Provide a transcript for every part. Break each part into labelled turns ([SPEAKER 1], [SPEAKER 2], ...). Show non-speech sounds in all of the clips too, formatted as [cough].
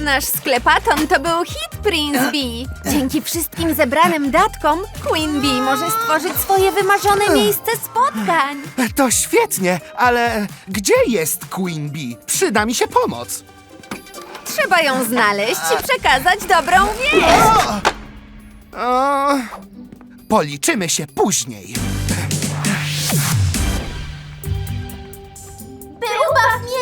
[SPEAKER 1] Nasz sklepaton to był hit Prince Bee. Dzięki wszystkim zebranym datkom Queen Bee może stworzyć swoje wymarzone miejsce spotkań.
[SPEAKER 2] To świetnie, ale gdzie jest Queen Bee? Przyda mi się pomoc.
[SPEAKER 1] Trzeba ją znaleźć i przekazać dobrą wieść.
[SPEAKER 2] O, policzymy się później.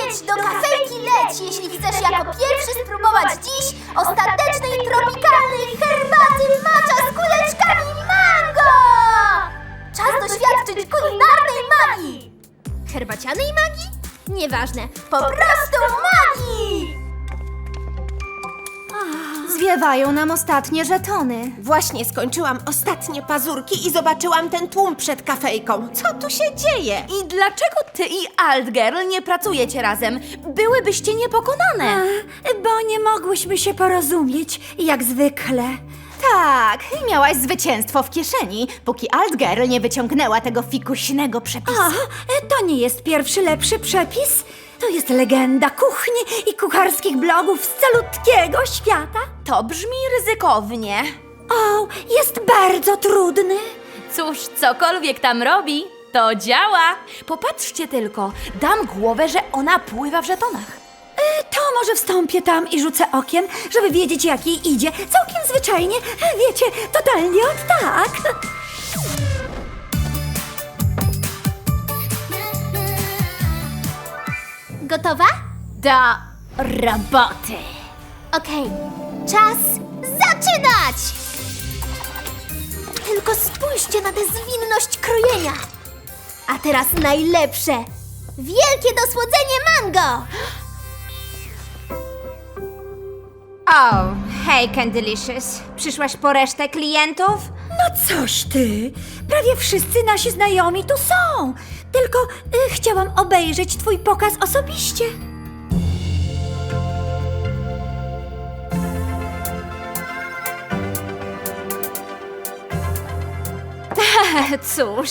[SPEAKER 3] Mieć do kafejki leć, jeśli chcesz jako pierwszy spróbować dziś ostatecznej tropikalnej herbaty macza z kuleczkami mango! Czas doświadczyć kulinarnej magii! Herbacianej magii? Nieważne, po prostu magii!
[SPEAKER 4] Zwiewają nam ostatnie żetony.
[SPEAKER 5] Właśnie skończyłam ostatnie pazurki i zobaczyłam ten tłum przed kafejką. Co tu się dzieje?
[SPEAKER 6] I dlaczego ty i Altgirl nie pracujecie razem? Byłybyście niepokonane.
[SPEAKER 4] Bo nie mogłyśmy się porozumieć, jak zwykle. Tak, i miałaś zwycięstwo w kieszeni, póki Altgirl nie wyciągnęła tego fikuśnego przepisu. to nie jest pierwszy lepszy przepis. To jest legenda kuchni i kucharskich blogów z calutkiego świata.
[SPEAKER 6] To brzmi ryzykownie.
[SPEAKER 4] O, jest bardzo trudny.
[SPEAKER 6] Cóż, cokolwiek tam robi, to działa. Popatrzcie tylko, dam głowę, że ona pływa w żetonach.
[SPEAKER 4] E, To może wstąpię tam i rzucę okiem, żeby wiedzieć, jak jej idzie. Całkiem zwyczajnie, e, wiecie, totalnie od tak.
[SPEAKER 3] Gotowa?
[SPEAKER 1] Do roboty.
[SPEAKER 3] Okej, czas zaczynać! Tylko spójrzcie na tę zwinność krojenia. A teraz najlepsze. Wielkie dosłodzenie mango!
[SPEAKER 1] O, hej Candylicious. Przyszłaś po resztę klientów?
[SPEAKER 4] No coś ty! Prawie wszyscy nasi znajomi tu są! Tylko y, chciałam obejrzeć twój pokaz osobiście. [laughs]
[SPEAKER 1] Cóż,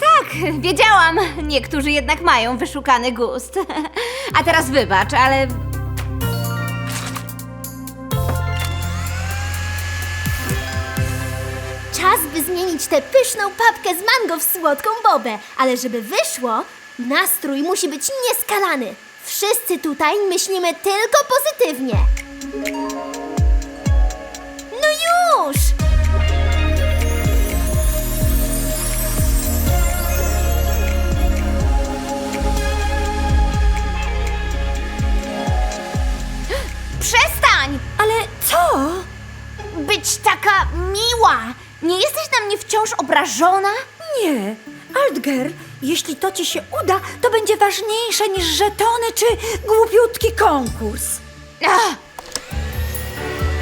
[SPEAKER 1] tak, wiedziałam. Niektórzy jednak mają wyszukany gust. [laughs] A teraz wybacz, ale
[SPEAKER 3] Zmienić tę pyszną papkę z mango w słodką bobę. Ale żeby wyszło, nastrój musi być nieskalany. Wszyscy tutaj myślimy tylko pozytywnie.
[SPEAKER 1] Mnie wciąż obrażona?
[SPEAKER 4] Nie. Altger, jeśli to ci się uda, to będzie ważniejsze niż żetony czy głupiutki konkurs.
[SPEAKER 1] Ach.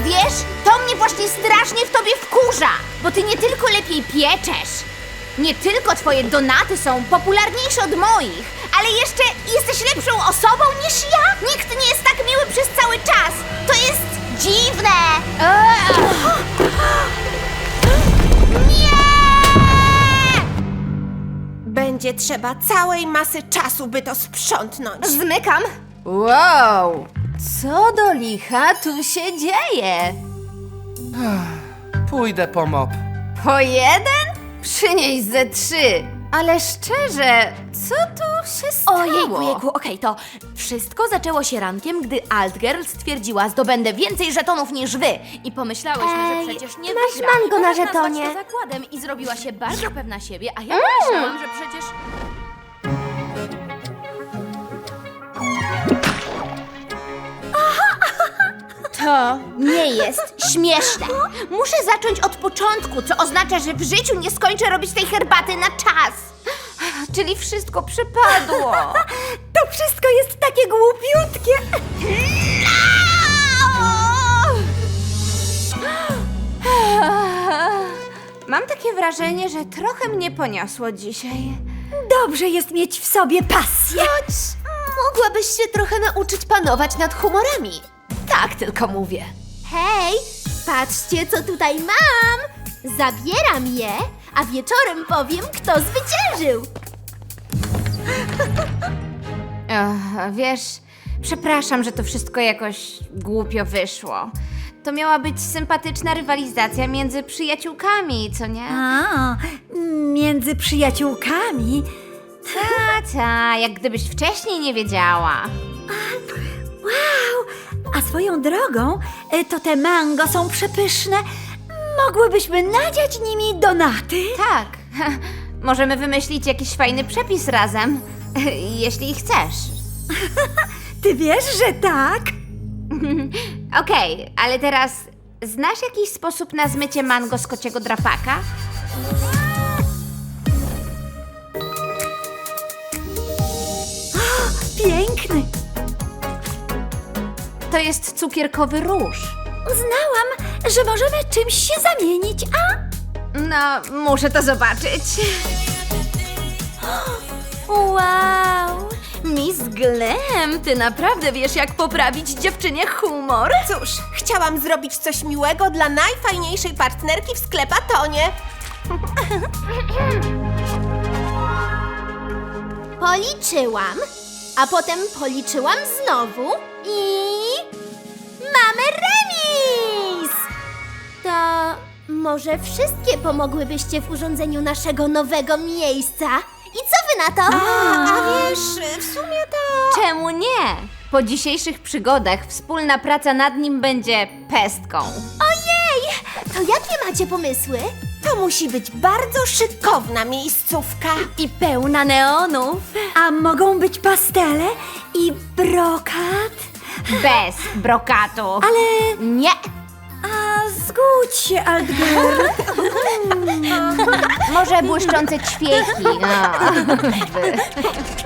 [SPEAKER 1] Wiesz, to mnie właśnie strasznie w tobie wkurza, bo ty nie tylko lepiej pieczesz, nie tylko twoje donaty są popularniejsze od moich, ale jeszcze jesteś lepszą
[SPEAKER 5] trzeba całej masy czasu, by to sprzątnąć.
[SPEAKER 1] Zmykam.
[SPEAKER 6] Wow! Co do licha tu się dzieje?
[SPEAKER 2] Pójdę po mop.
[SPEAKER 1] Po jeden? Przynieś ze trzy. Ale szczerze, co tu się stało?
[SPEAKER 6] Ojejku, jejku, okej, to wszystko zaczęło się rankiem, gdy Altgirl stwierdziła, zdobędę więcej żetonów niż wy. I pomyślałyśmy,
[SPEAKER 3] Ej,
[SPEAKER 6] że przecież nie
[SPEAKER 3] masz
[SPEAKER 6] wygra.
[SPEAKER 3] mango na
[SPEAKER 6] nazwać
[SPEAKER 3] żetonie.
[SPEAKER 6] to zakładem i zrobiła się bardzo pewna siebie, a ja pomyślałam, że
[SPEAKER 1] To nie jest śmieszne. Muszę zacząć od początku, co oznacza, że w życiu nie skończę robić tej herbaty na czas. Czyli wszystko przypadło. [laughs]
[SPEAKER 4] To wszystko jest takie głupiutkie.
[SPEAKER 1] Mam takie wrażenie, że trochę mnie poniosło dzisiaj.
[SPEAKER 4] Dobrze jest mieć w sobie pasję.
[SPEAKER 3] Mogłabyś się trochę nauczyć panować nad humorami.
[SPEAKER 6] Tak tylko mówię.
[SPEAKER 3] Hej, patrzcie, co tutaj mam! Zabieram je, a wieczorem powiem, kto zwyciężył. [laughs]
[SPEAKER 1] Ach, wiesz, Przepraszam, że to wszystko jakoś głupio wyszło. To miała być sympatyczna rywalizacja między przyjaciółkami, co nie?
[SPEAKER 4] A, między przyjaciółkami.
[SPEAKER 1] Ta, ta, jak gdybyś wcześniej nie wiedziała.
[SPEAKER 4] Wow! A swoją drogą, y, to te mango są przepyszne. Mogłybyśmy nadziać nimi donaty.
[SPEAKER 1] Tak, [laughs] możemy wymyślić jakiś fajny przepis razem, [laughs] jeśli chcesz. [laughs]
[SPEAKER 4] Ty wiesz, że tak?
[SPEAKER 1] Okej, ale teraz znasz jakiś sposób na zmycie mango z kociego drapaka? To jest cukierkowy róż.
[SPEAKER 4] Znałam, że możemy czymś się zamienić, a?
[SPEAKER 1] No, muszę to zobaczyć.
[SPEAKER 6] Wow! Miss Glam, ty naprawdę wiesz, jak poprawić dziewczynie humor?
[SPEAKER 5] Cóż, chciałam zrobić coś miłego dla najfajniejszej partnerki w sklepatonie.
[SPEAKER 3] Policzyłam, a potem policzyłam znowu i... może wszystkie pomogłybyście w urządzeniu naszego nowego miejsca? I co wy na to?
[SPEAKER 5] A wiesz, w sumie to...
[SPEAKER 1] Czemu nie? Po dzisiejszych przygodach wspólna praca nad nim będzie pestką.
[SPEAKER 3] Ojej! To jakie macie pomysły?
[SPEAKER 5] To musi być bardzo szykowna miejscówka.
[SPEAKER 6] I pełna neonów.
[SPEAKER 4] A mogą być pastele i brokat?
[SPEAKER 1] Bez brokatu.
[SPEAKER 4] Ale...
[SPEAKER 1] Nie.
[SPEAKER 4] Zgódź się, Altgirl. [laughs]
[SPEAKER 1] Może błyszczące ćwieki. No. [laughs]